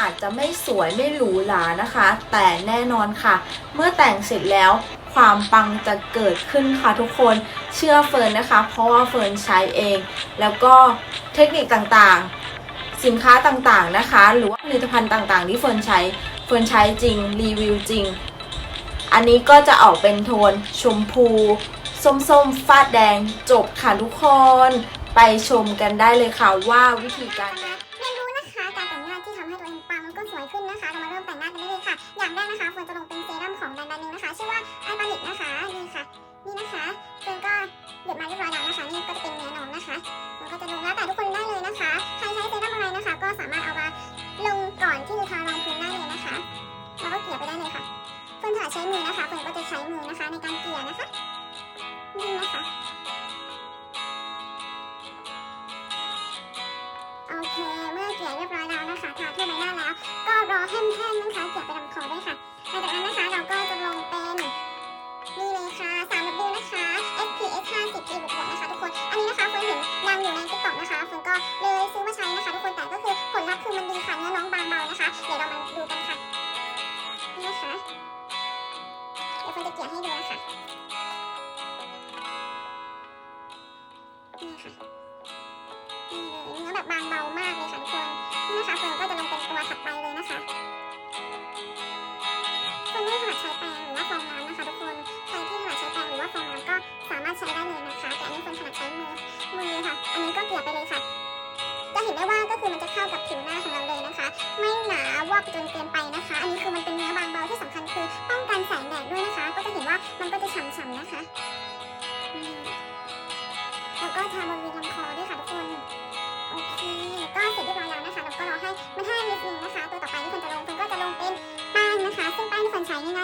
อาจจะไม่สวยไม่หรูหรานะคะ แต่แน่นอนค่ะ เมื่อแต่งเสร็จแล้วความปังจะเกิดขึ้นค่ะทุกคนเชื่อเฟิร์นนะคะ เพราะว่าเฟิร์นใช้เอง แล้วก็เทคนิคต่างๆ สินค้าต่างๆนะคะ หรือว่าผลิตภัณฑ์ต่างๆ ที่เฟิร์นใช้เฟิร์นใช้จริงรีวิวจริง อันนี้ก็จะออกเป็นโทนชมพูส้มๆฟาดแดงจบค่ะทุกคน ไปชมกันได้เลยค่ะว่าวิธีการ ค่ะ อย่างแรกนะคะเฟิร์นจะลงเป็นเซรั่มของแบรนด์แบรนด์หนึงนะคะ ชื่อว่าไอปานิกนะคะ นี่ค่ะ นี่นะคะเฟิร์นก็หยดมาเรียบร้อยแล้วนะคะ นี่ก็จะเป็นเนื้อน้องนะคะมันก็จะลงแล้วแต่ทุกคนได้เลยนะคะ ใครใช้เซรั่มอะไรนะคะ ก็สามารถเอามาลงก่อนที่จะทาลอง เดี๋ยวให้ดูนะคะนี่ค่ะนี่เลยเนื้อแบบบางเบามากเลยค่ะทุกคนนี่นะคะเฟิร์นก็จะลงเป็นตัวถัดไปเลยนะคะเฟิร์นไม่ถนัดใช้แปรงหรือว่าฟองน้ำนะคะทุกคนใครที่ถนัดใช้แปรงหรือว่าฟองน้ำก็สามารถใช้ได้เลยนะคะ แต่อันนี้เฟิร์นถนัดใช้มือมือค่ะ อันนี้ก็เกลี่ยไปเลยค่ะจะเห็นได้ว่าก็คือมันจะเข้ากับผิวหน้าของเราเลยนะคะ ไม่หนาวอกจนเกินไปนะคะ อันนี้คือมันเป็นเนื้อบางเบา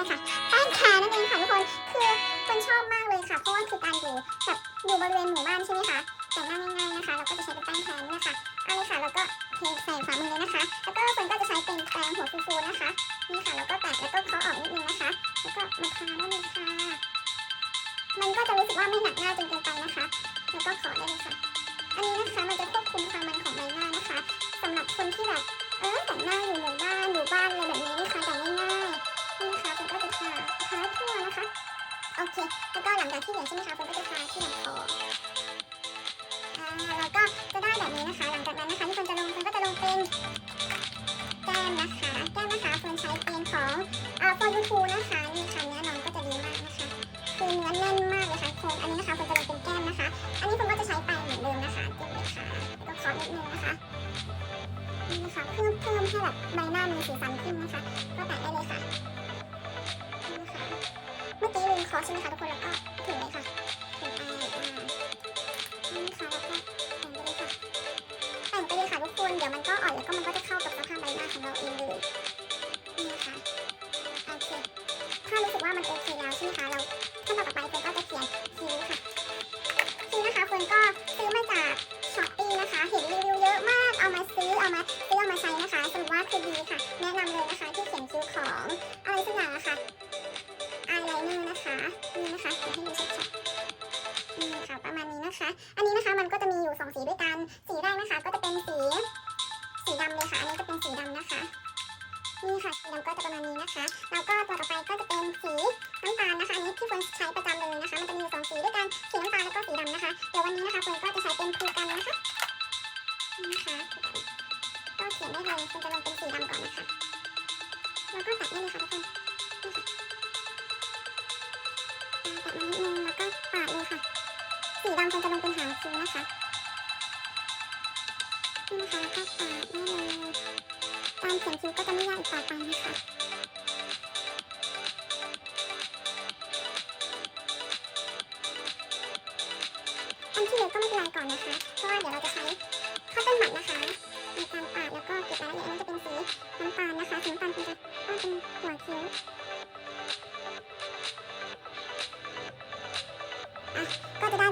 คนใช้ง่ายๆค่ะแป้งแคร์นั่นเองค่ะทุกคนคือคนชอบมากเลยค่ะ เพราะว่าคือการอยู่แบบอยู่บริเวณหมู่บ้านใช่ไหมคะแต่งหน้าง่ายๆนะคะ เราก็จะใช้เป็นแป้งแคร์นี่แหละค่ะเอาเลยค่ะแล้วก็เทใส่ฝ่ามือเลยนะคะ แล้วก็คนก็จะใช้เป็นแปรงหัวฟูๆนะคะนี่ค่ะแล้วก็แตะแล้วก็เคาะออกนิดนึงนะคะ แล้วก็มาทาได้เลยค่ะ มันก็จะรู้สึกว่าไม่หนักหน้าจนเกินไปนะคะ แล้วก็ขอได้เลยค่ะ อันนี้นะคะมันจะควบคุมความมันของใบหน้านะคะสำหรับคนที่แบบเออแต่งหน้าอยู่หมู่บ้านอยู่บ้านอะไรแบบนี้นะคะแต่งง่าย ก็จะทาทาทั่วนะคะ โอเค แล้วก็หลังจากที่เหลือใช่ไหมคะคุณก็จะทาที่ลำคออ่าแล้วก็จะได้แบบนี้นะคะ หลังจากนั้นนะคะที่คุณจะลงคุณก็จะลงเป็นแก้มนะคะ แก้มนะคะคุณใช้เป็นของอ่าฟอร์ยูทูนะคะนี่ค่ะเนื้อน้องก็จะดีมากนะคะคือเนื้อแน่นมากเลยค่ะคนอันนี้นะคะคุณจะลงเป็นแก้มนะคะ อันนี้คุณก็จะใช้ไปเหมือนเดิมนะคะเก็บเลยค่ะแล้วก็ขอนิดนึงนะคะนี่นะคะเพิ่มเพิ่มให้แบบใบหน้ามีสีสันขึ้นนะคะ ก็แตะได้เลยค่ะ มื่อกี้ลืมเนะคะเดี๋ยวให้ดูชัดๆนี่ค่ะประมาณนี้นะคะ อันนี้นะคะมันก็จะมีอยู่สองสีด้วยกัน สีแรกนะคะ ก็จะเป็นสี สีดำเลยค่ะ อันนี้จะเป็นสีดำนะคะนี่ค่ะสีดำก็จะประมาณนี้นะคะ แล้วก็ตัวต่อไปก็จะเป็นสีน้ำตาลนะคะ อันนี้ที่เฟิร์นใช้ประจำเลยนะคะางคนจะลงเป็นหางคิวนะคะนี่นะคะแคัดปากได้เลยการเขียนคิวก็จะไม่ยากอีกต่อไปนะคะอันที่เลือก็ไม่เป็นไรก่อนนะคะ เพราะว่าเดี๋ยวเราจะใช้ข้าวต้นหมักนะคะในการปาดแล้วก็เก็บรายละเอียดนั้นจะเป็นสีน้ำตาลนะคะสีน้ำตาลคงจะต้องเป็นหัวคิ้ว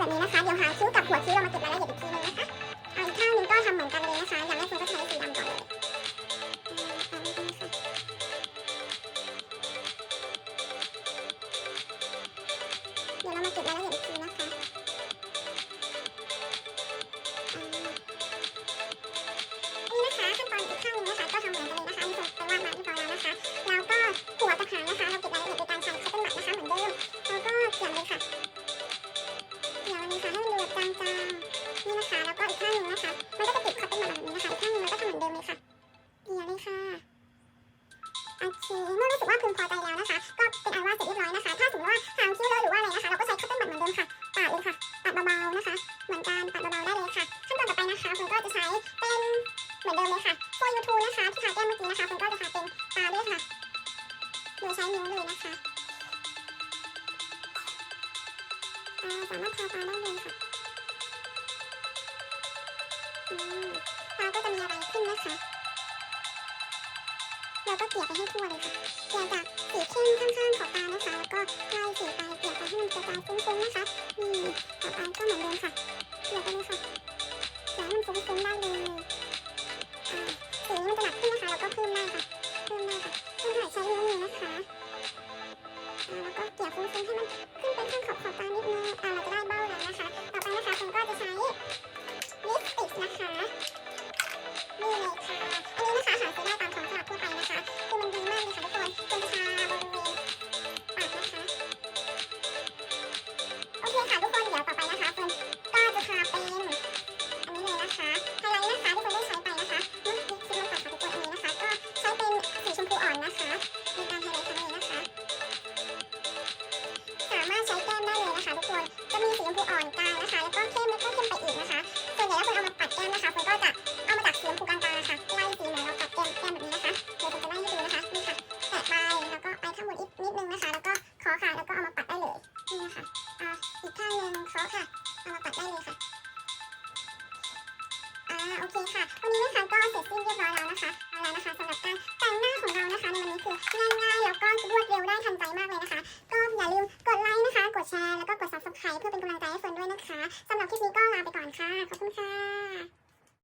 แบบนี้นะคะ เดี๋ยวหางคิ้วกับหัวคิ้วเรามาเก็บรายละเอียดอีกทีนึงนะคะเอาอีกข้างหนึงก็ทำเหมือนกันเลยนะคะอย่างแรกคื เหมือนกันปัดเบาๆได้เลยค่ะ ขั้นตอนต่อไปนะคะคุณก็จะใช้เป็นเหมือนเดิมเลยค่ะตัวยูทูนะคะที่ทาแก้มเมื่อกี้นะคะคุณก็จะทาเป็นตาด้วยค่ะโดยใช้นิ้วเลยนะคะอ่าสามารถทาตาได้เลยค่ะตาก็จะมีอะไรขึ้นนะคะ เราก็เกลี่ยไปให้ทั่วเลยค่ะเกลี่ยจากสีเข้มข้างๆขอบตานะคะ แล้วก็ไล่สีไปเกลี่ยไปให้มันกระจายฟุ้งๆนะคะนี่ต่อไปก็เหมือนเดิมค่ะเกลี่ยไปเลยค่ะาโอเคค่ะ วันนี้นะคะก็เสร็จสิ้นเรียบร้อยแล้วนะคะเอาแล้วนะคะสำหรับการแต่งหน้าของเรานะคะในวันนี้คือง่ายๆแล้วก็รวดเร็วได้ทันใจมากเลยนะคะ ก็อย่าลืมกดไลค์นะคะ กดแชร์แล้วก็กด subscribe เพื่อเป็นกำลังใจให้เฟิร์นด้วยนะคะสำหรับคลิปนี้ก็ลาไปก่อนค่ะ ขอบคุณค่ะ